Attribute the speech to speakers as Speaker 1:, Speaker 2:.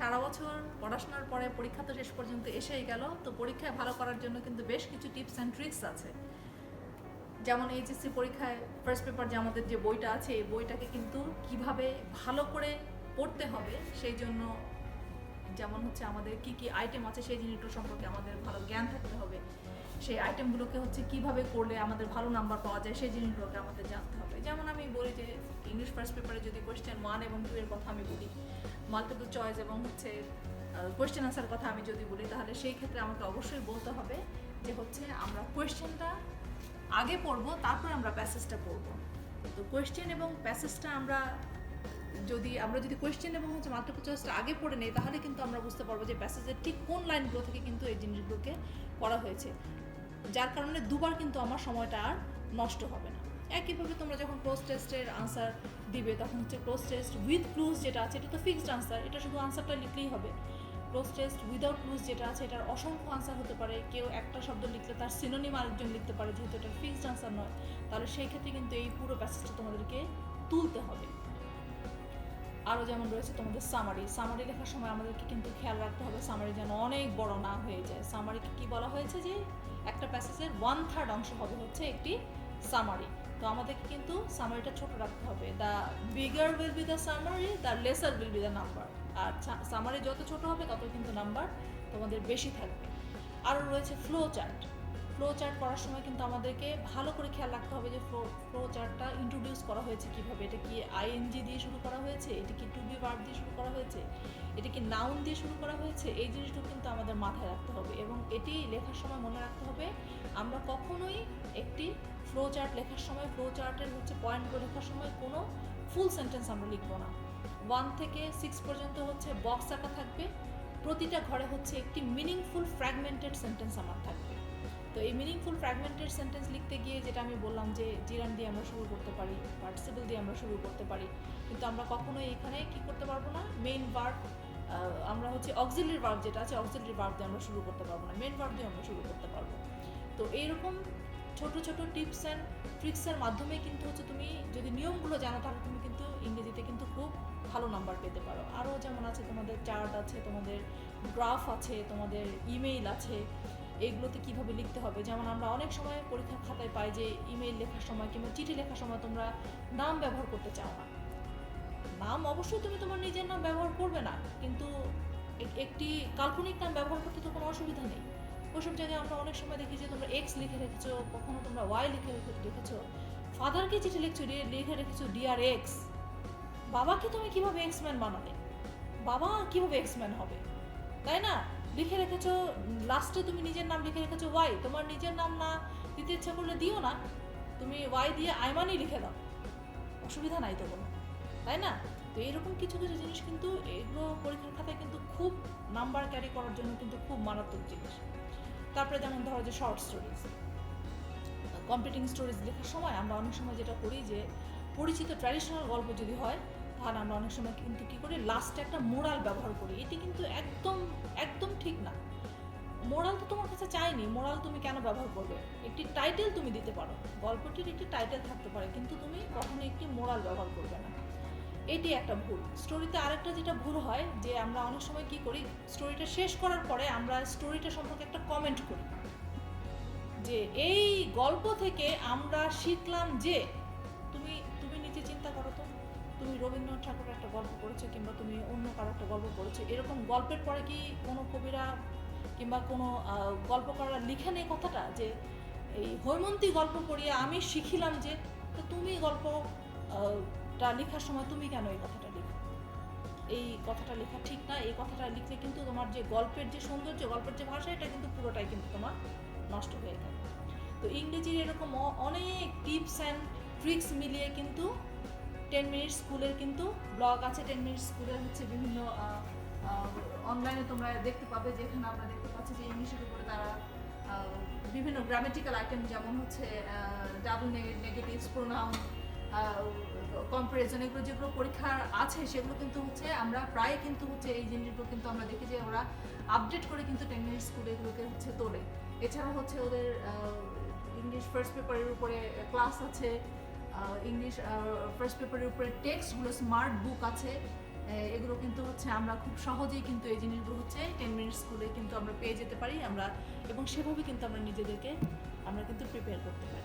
Speaker 1: সারা বছর পড়াশোনার পরে পরীক্ষা তো শেষ পর্যন্ত এসেই গেল, তো পরীক্ষায় ভালো করার জন্য কিন্তু বেশ কিছু টিপস অ্যান্ড ট্রিক্স আছে। যেমন এইচএসসি পরীক্ষায় ফার্স্ট পেপার যে আমাদের যে বইটা আছে, এই বইটাকে কিন্তু কীভাবে ভালো করে পড়তে হবে, সেই জন্য যেমন হচ্ছে আমাদের কি কি আইটেম আছে, সেই জিনিসগুলো সম্পর্কে আমাদের ভালো জ্ঞান থাকতে হবে। সেই আইটেমগুলোকে হচ্ছে কীভাবে করলে আমাদের ভালো নাম্বার পাওয়া যায়, সেই জিনিসগুলোকে আমাদের জানতে হবে। যেমন আমি বলি যে ইংলিশ ফার্স্ট পেপারে যদি কোয়েশ্চেন ওয়ান এবং টু এর কথা আমি বলি মাল্টিপল চয়েস এবং হচ্ছে কোয়েশ্চেন আনসার কথা আমি যদি বলি, তাহলে সেই ক্ষেত্রে আমাকে অবশ্যই বলতে হবে যে হচ্ছে আমরা কোয়েশ্চেনটা আগে পড়ব, তারপর আমরা প্যাসেজটা পড়ব। তো কোয়েশ্চেন এবং প্যাসেজটা আমরা যদি আমরা যদি কোয়েশ্চেন এবং হচ্ছে মাল্টিপল চয়েসটা আগে পড়ে নেই, তাহলে কিন্তু আমরা বুঝতে পারব যে প্যাসেজের ঠিক কোন লাইনগুলো থেকে কিন্তু এই জিনিসগুলোকে করা হয়েছে। যার কারণে দুবার কিন্তু আমার সময়টা আর নষ্ট হবে না। একইভাবে তোমরা যখন ক্লোজ টেস্টের আনসার দিবে, তখন হচ্ছে ক্লোজ টেস্ট উইথ ক্লুজ যেটা আছে, এটা তো ফিক্সড আনসার এটা শুধু আনসারটা লিখলেই হবে। ক্লোজ টেস্ট উইদাউট ক্লুজ যেটা আছে, এটার অসংখ্য আনসার হতে পারে। কেউ একটা শব্দ লিখলে তার সিনোনিম আরেকজন লিখতে পারে, যেহেতু এটা ফিক্সড আনসার নয়। তাহলে সেই ক্ষেত্রে কিন্তু এই পুরো প্যাসেজটা তোমাদেরকে তুলতে হবে। আরও যেমন রয়েছে তোমাদের সামারি সামারি লেখার সময় আমাদেরকে কিন্তু খেয়াল রাখতে হবে সামারি যেন অনেক বড় না হয়ে যায়। সামারিকে কি বলা হয়েছে যে, একটা প্যাসেজের ওয়ান থার্ড অংশ হবে হচ্ছে একটি সামারি তো আমাদেরকে কিন্তু সামারিটা ছোট রাখতে হবে। The bigger will be the summary the lesser will be the number R summary যত ছোট হবে তত কিন্তু নাম্বার তোমাদের বেশি থাকবে। আরও রয়েছে ফ্লো চার্ট ফ্লো চার্ট করার সময় কিন্তু আমাদেরকে ভালো করে খেয়াল রাখতে হবে যে ফ্লো ফ্লো চার্টটা ইন্ট্রোডিউস করা হয়েছে কীভাবে? এটা কি আইএনজি দিয়ে শুরু করা হয়েছে? এটা কি টু বি ভার্ব দিয়ে শুরু করা হয়েছে? এটা কি নাউন দিয়ে শুরু করা হয়েছে? এই জিনিসটা কিন্তু আমাদের মাথায় রাখতে হবে এবং এটি লেখার সময় মনে রাখতে হবে, আমরা কখনোই একটি ফ্লো চার্ট লেখার সময় ফ্লো চার্টের হচ্ছে পয়েন্টগুলো লেখার সময় কোনো ফুল সেন্টেন্স আমরা লিখব না। ওয়ান থেকে সিক্স পর্যন্ত হচ্ছে বক্স আঁকা থাকবে, প্রতিটা ঘরে হচ্ছে একটি মিনিংফুল ফ্র্যাগমেন্টেড সেন্টেন্স আমার থাকবে। তো এই মিনিংফুল ফ্র্যাগমেন্টেড সেন্টেন্স লিখতে গিয়ে যেটা আমি বললাম যে জিরান দিয়ে আমরা শুরু করতে পারি পার্টিসিপল দিয়ে আমরা শুরু করতে পারি, কিন্তু আমরা কখনোই এখানে কি করতে পারব না? মেইন ভার্ব আমরা হচ্ছে অক্সিলারি ভার্ব যেটা আছে অক্সিলারি ভার্ব দিয়ে আমরা শুরু করতে পারব না মেইন ভার্ব দিয়ে আমরা শুরু করতে পারব। তো এইরকম ছোট ছোট টিপস অ্যান্ড ট্রিক্সের মাধ্যমে কিন্তু হচ্ছে তুমি যদি নিয়মগুলো জানো, তাহলে তুমি কিন্তু ইংরেজিতে কিন্তু খুব ভালো নাম্বার পেতে পারো। আরও যেমন আছে তোমাদের চার্ট আছে, তোমাদের গ্রাফ আছে, তোমাদের ইমেইল আছে এইগুলোতে কীভাবে লিখতে হবে? যেমন আমরা অনেক সময় পরীক্ষার খাতায় পাই যে ইমেইল লেখার সময় কিংবা চিঠি লেখার সময় তোমরা নাম ব্যবহার করতে চাও না। নাম অবশ্যই তুমি তোমার নিজের নাম ব্যবহার করবে না, কিন্তু একটি কাল্পনিক নাম ব্যবহার করতে তো কোনো অসুবিধা নেই। ওইসব জায়গায় আমরা অনেক সময় দেখি যে তোমরা এক্স লিখে রেখেছো, কখনো তোমরা ওয়াই লিখে রেখে রেখেছো। ফাদারকে চিঠি লিখছো লিখে রেখেছো ডিআর এক্স বাবাকে তুমি কীভাবে এক্সম্যান বানালে? বাবা কীভাবে এক্সম্যান হবে? তাই না? লিখে রেখেছো লাস্টে তুমি নিজের নাম লিখে রেখেছো ওয়াই তোমার নিজের নাম না দিতে ইচ্ছা করলে দিও না, তুমি ওয়াই দিয়ে আইমানি লিখে দাও। অসুবিধা নাই তো কোনো, তাই না? তো এরকম কিছু কিছু জিনিস কিন্তু এগুলো পরীক্ষার খাতায় কিন্তু খুব নাম্বার ক্যারি করার জন্য কিন্তু খুব মারাত্মক জিনিস। তারপরে যেমন ধরো যে শর্ট স্টোরিজ কম্পিটিং স্টোরিজ লেখার সময় আমরা অনেক সময় যেটা করি যে পরিচিত ট্র্যাডিশনাল গল্প যদি হয় তাহলে আমরা অনেক সময় কিন্তু কী করি লাস্টে একটা মোরাল ব্যবহার করি। এটি কিন্তু একদম একদম ঠিক না। মোরাল তো তোমার কাছে চাইনি মোরাল তুমি কেন ব্যবহার করবে? একটি টাইটেল তুমি দিতে পারো। গল্পটির একটি টাইটেল থাকতে পারে, কিন্তু তুমি কখনো একটি মোরাল ব্যবহার করবে না। এটি একটা ভুল। স্টোরিতে আরেকটা যেটা ভুল হয়, যে আমরা অনেক সময় কি করি স্টোরিটা শেষ করার পরে আমরা স্টোরিটা সম্পর্কে একটা কমেন্ট করি। যে এই গল্প থেকে আমরা শিখলাম যে, তুমি তুমি নিজে চিন্তা করো তো। তুমি রবীন্দ্রনাথ ঠাকুরের একটা গল্প পড়েছো কিংবা তুমি অন্য কারও একটা গল্প পড়েছো, এরকম গল্পের পরে কি কোনো কবিরা কিংবা কোনো গল্পকাররা লিখে নেই কথাটা? যে এই হৈমন্তী গল্প পড়িয়ে আমি শিখিলাম যে, তো তুমি গল্প টা লেখার সময় তুমি কেন এই কথাটা লিখো? এই কথাটা লেখা ঠিক না, এই কথাটা লিখলে কিন্তু তোমার যে গল্পের যে সৌন্দর্য, গল্পের যে ভাষা, এটা কিন্তু পুরোটাই কিন্তু তোমার নষ্ট হয়ে যাবে তো ইংরেজির এরকম অনেক টিপস অ্যান্ড ট্রিক্স মিলিয়ে কিন্তু টেন মিনিট স্কুলের কিন্তু ব্লগ আছে টেন মিনিট স্কুলের হচ্ছে বিভিন্ন অনলাইনে তোমরা দেখতে পাবে যেখানে আমরা দেখতে পাচ্ছি যে ইংলিশের উপরে তারা বিভিন্ন গ্রামেটিক্যাল আইটেম যেমন হচ্ছে ডাবল নেগেটিভস প্রোনাউন কম্পারিজন এগুলো যেগুলো পরীক্ষার আছে সেগুলো কিন্তু হচ্ছে আমরা প্রায় কিন্তু হচ্ছে এই জিনিসগুলো কিন্তু আমরা দেখি যে ওরা আপডেট করে কিন্তু টেন মিনিট স্কুলে এগুলোকে হচ্ছে তোলে। এছাড়া হচ্ছে ওদের ইংলিশ ফার্স্ট পেপারের উপরে ক্লাস আছে ইংলিশ ফার্স্ট পেপারের উপরে টেক্সটগুলো স্মার্ট বুক আছে। এগুলো কিন্তু হচ্ছে আমরা খুব সহজেই কিন্তু এই জিনিসগুলো হচ্ছে টেন মিনিট স্কুলে কিন্তু আমরা পেয়ে যেতে পারি, আমরা, এবং সেভাবে কিন্তু আমরা নিজেদেরকে আমরা কিন্তু প্রিপেয়ার করতে পারি।